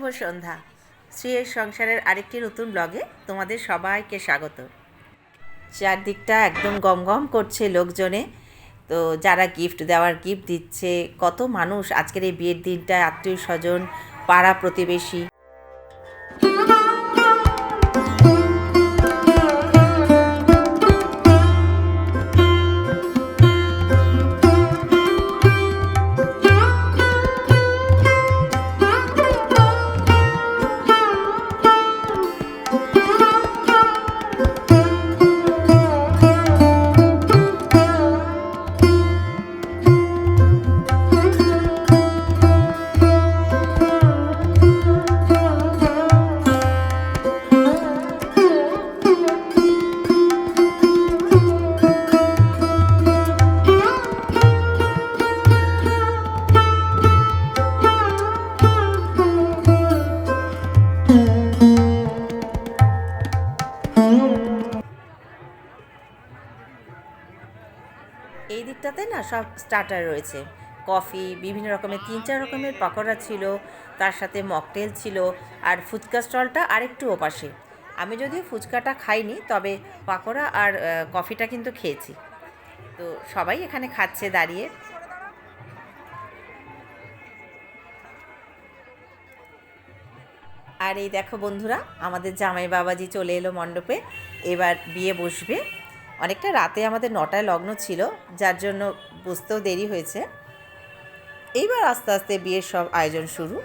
শুভ সন্ধ্যা। শ্রীয়ের সংসারের আরেকটি নতুন ব্লগে তোমাদের সবাইকে স্বাগত। চারদিকটা একদম গমগম গম করছে লোকজনে। তো যারা গিফট দেওয়ার গিফট দিচ্ছে, কত মানুষ আজকের এই বিয়ের দিনটা আত্মীয় স্বজন, পাড়া প্রতিবেশী এই দিকটাতে না সব স্টার্টার রয়েছে। কফি, বিভিন্ন রকমের, তিন চার রকমের পকোড়া ছিল, তার সাথে মকটেল ছিল আর ফুচকা স্টলটা আরেকটু ওপাশে। আমি যদিও ফুচকাটা খাইনি, তবে পাকোড়া আর কফিটা কিন্তু খেয়েছি। তো সবাই এখানে খাচ্ছে দাঁড়িয়ে। আর এই দেখো বন্ধুরা, আমাদের জামাই বাবাজি চলে এলো মণ্ডপে। এবার বিয়ে বসবে। অনেকটা রাতে আমাদের নটায় লগ্ন ছিল, যার জন্য বুঝতেও দেরি হয়েছে। এইবার আস্তে আস্তে বিয়ের সব আয়োজন শুরু।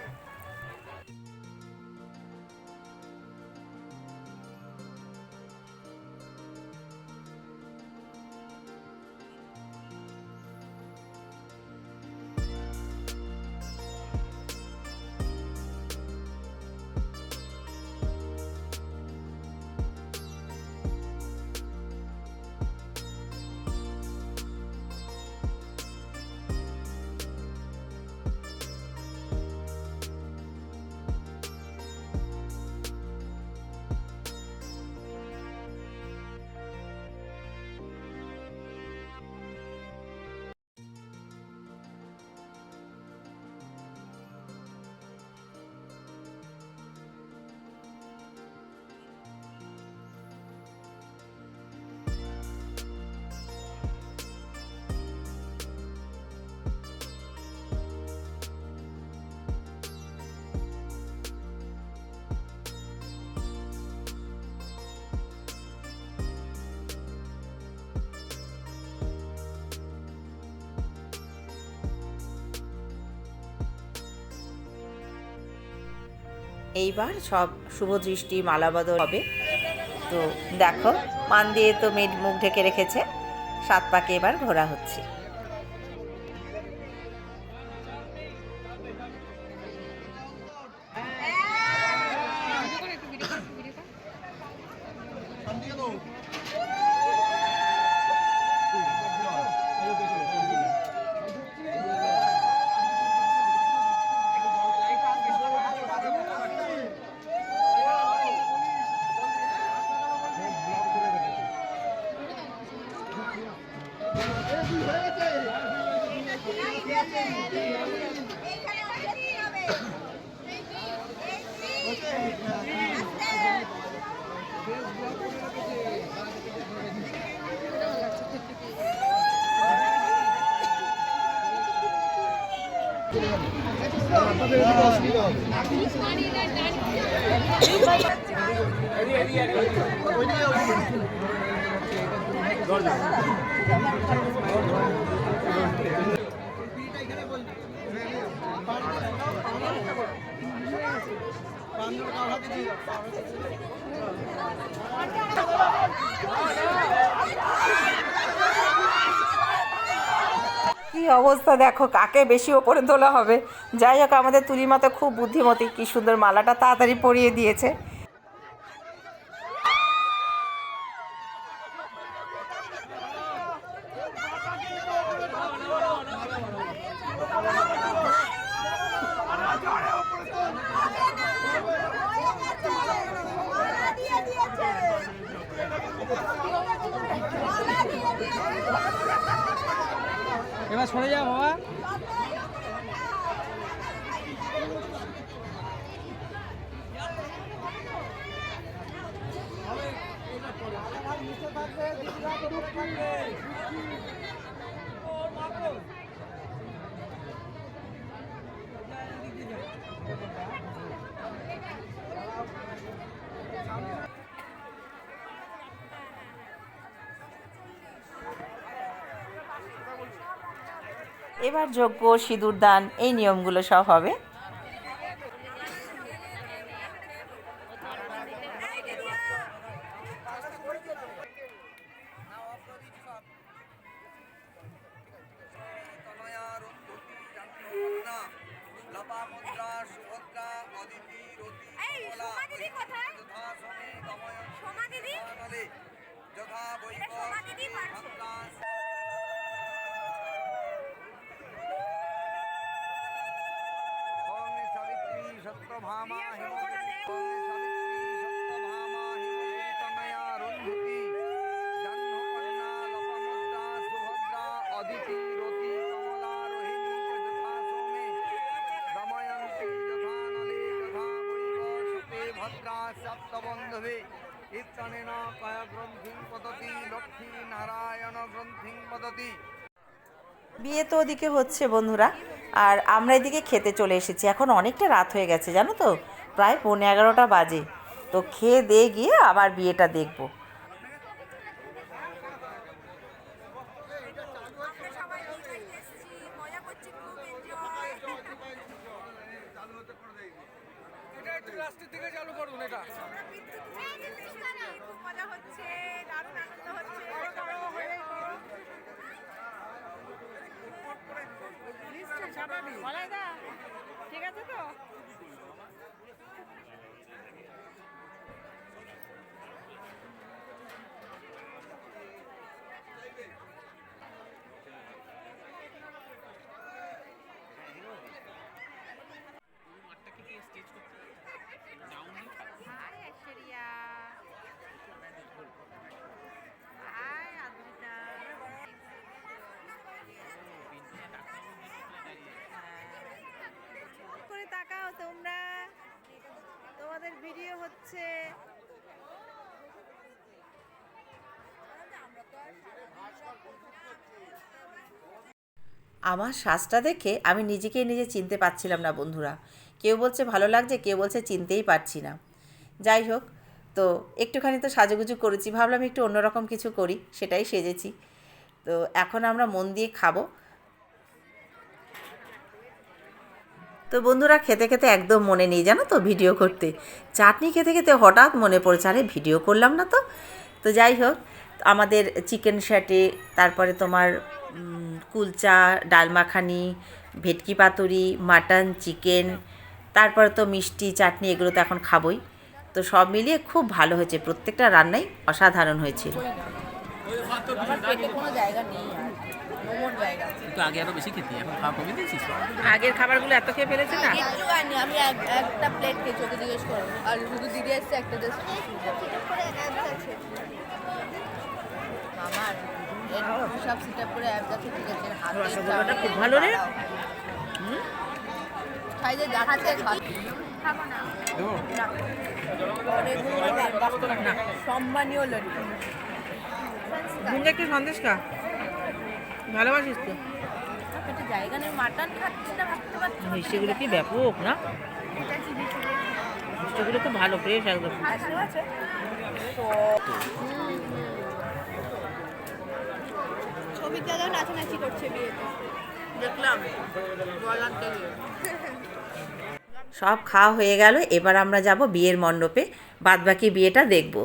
এইবার সব শুভ দৃষ্টি, মালাবদল হবে। তো দেখো মান দিয়ে তো মেয়ের মুখ ঢেকে রেখেছে। সাত পাকে এবার ঘোরা হচ্ছে। কি অবস্থা দেখো, কাকে বেশি ওপরে তোলা হবে? যাই হোক, আমাদের তুলি মাতা খুব বুদ্ধিমতী, কি সুন্দর মালাটা তাড়াতাড়ি পরিয়ে দিয়েছে। এবার যজ্ঞ সিঁদুর দান এই নিয়মগুলো সব হবে। সত্যভামা সত্যভামা হিমবতী তনয়ারুন্ধতি জাহ্নবর্ণা লপামুদ্রা সুভদ্রা অদিতি রতি কমলা রোহিণী যথা সমে দময়ন্তি যথা নলে যথা বৈব সুতে ভদ্রা সপ্তবন্ধবে ইত্তনেন কয় গ্রন্থিং পততি লক্ষ্মী নারায়ণ গ্রন্থিং পততি। বিয়ে তো ওদিকে হচ্ছে, বন্ধুরা। আর আমরা এদিকে খেতে চলে এসেছি। এখন অনেকটা রাত হয়ে গেছে, জানো তো? প্রায় পৌনে এগারোটা বাজে। তো খেয়ে দিয়ে গিয়ে আবার বিয়েটা দেখব। আমরা ঠিক আছে তো হাই ঐশ্বরিয়া হাই আদ্রিতা করে তাকাও তোমরা তোমাদের ভিডিও হচ্ছে। আমার শ্বাসটা দেখে আমি নিজেকেই নিজে চিনতে পারছিলাম না, বন্ধুরা। কেউ বলছে ভালো লাগছে, কেউ বলছে চিনতেই পারছি না। যাই হোক, তো একটুখানি তো সাজুগুজু করেছি, ভাবলাম একটু অন্যরকম কিছু করি, সেটাই সেজেছি। তো এখন আমরা মন দিয়ে খাব। তো বন্ধুরা খেতে খেতে একদম মনে নেই জানো তো ভিডিও করতে। চাটনি খেতে খেতে হঠাৎ মনে পড়েছে, আরে ভিডিও করলাম না তো। তো যাই হোক, আমাদের চিকেন শ্যাটে তারপরে তোমার কুলচা, ডাল মাখানি, ভেটকি পাতুরি, মাটন, চিকেন, তারপরে তো মিষ্টি, চাটনি, এগুলো তো এখন খাবই। তো সব মিলিয়ে খুব ভালো হয়েছে, প্রত্যেকটা রান্নাই অসাধারণ হয়েছিল তো আগে আরও বেশি খেতি এখন খাওয়া কমিয়ে দিয়েছিস? আগের খাবারগুলো এত খেয়ে ফেলেছে না? খাইনি আমি এক- একটা প্লেট খেয়েছি ওকে জিজ্ঞেস করো। আর শুধু দিদি এসছে একটা জাস্ট আমার সব সিট আপ করে অ্যাপ আছে। ঠিক আছে রসগোল্লাটা খুব ভালো রে। খাই যে দেখাচ্ছে খা। সম্মানীয় একটু সন্দেশ খা। ভালোবাসিস তো? একটা জায়গা নেই মাটন খাচ্ছি না ভাবতে পারছি না। মিষ্টিগুলো কি ব্যাপক না? মিষ্টিগুলো খুব ভালো ফ্রেশ একদম। ছবির দাদাও নাচানাচি করছে বিয়েতে। দেখলাম। সব খাওয়া হয়ে গেল এবার আমরা যাব বিয়ের মণ্ডপে। বাদবাকি বিয়েটা দেখব।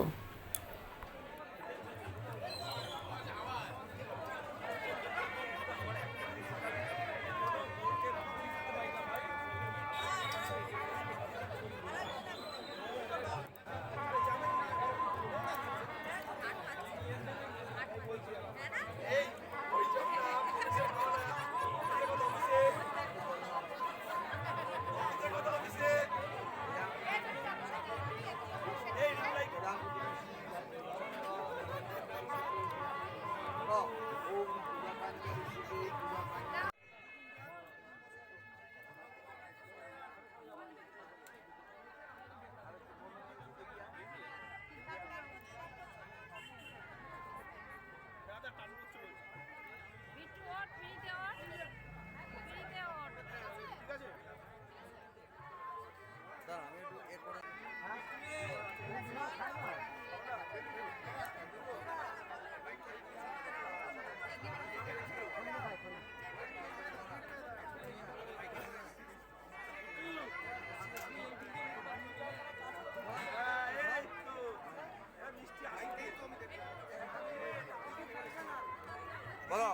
বলো।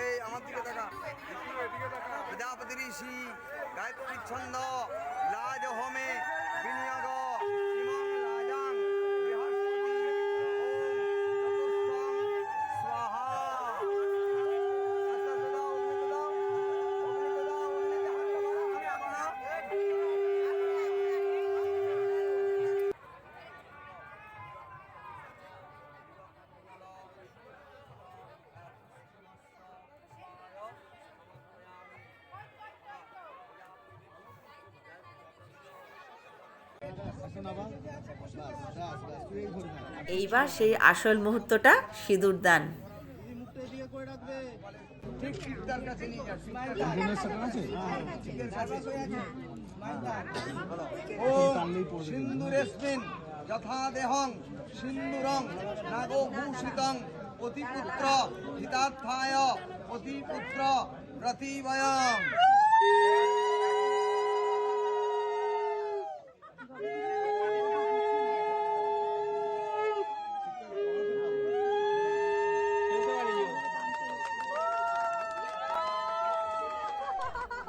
এই আমার দিকে দেখা প্রজাপতির ঋষি গায়ত্রী ছন্দ লাজ হোমে বিনিয়োগ। এইবার সেই আসল মুহূর্তটা সিঁদুর দান। যথা দেহং সিন্দুরং অতিপুত্র অতিপুত্র প্রতিবয়ম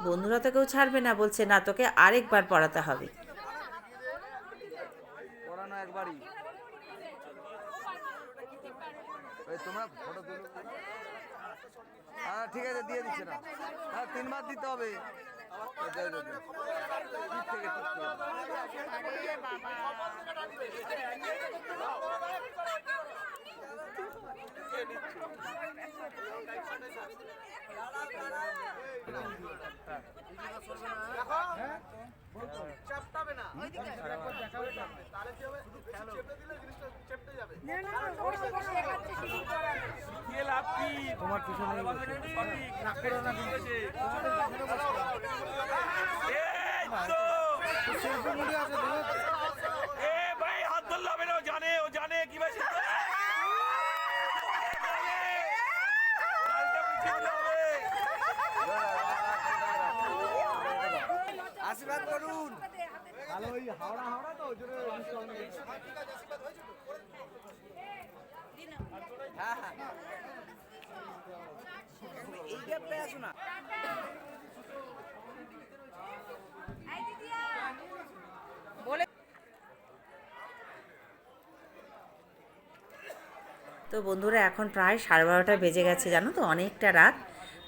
বন্ধুরা তো কেউ ছাড়বে না বলছে না তোকে আরেকবার পড়াতে হবে। হ্যাঁ ঠিক আছে দিয়ে দিচ্ছে না। হ্যাঁ তিনবার দিতে হবে। এই দে, দে, দে। ঠিক থেকে, ঠিক থেকে। এ ভাই হাত ধরলে হবে না ও জানে ও জানে কি ভাই সিদ্ধ আশীর্বাদ করুন তো বন্ধুরা, এখন প্রায় সাড়ে বারোটা বেজে গেছে, জানো তো? অনেকটা রাত।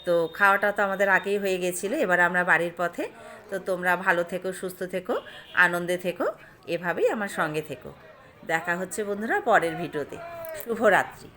তো খাওয়াটা তো আমাদের আগেই হয়ে গেছিল, এবার আমরা বাড়ির পথে তো তোমরা ভালো থেকো, সুস্থ থেকো, আনন্দে থেকো, এভাবেই আমার সঙ্গে থেকো। দেখা হচ্ছে বন্ধুরা পরের ভিডিওতে। শুভরাত্রি।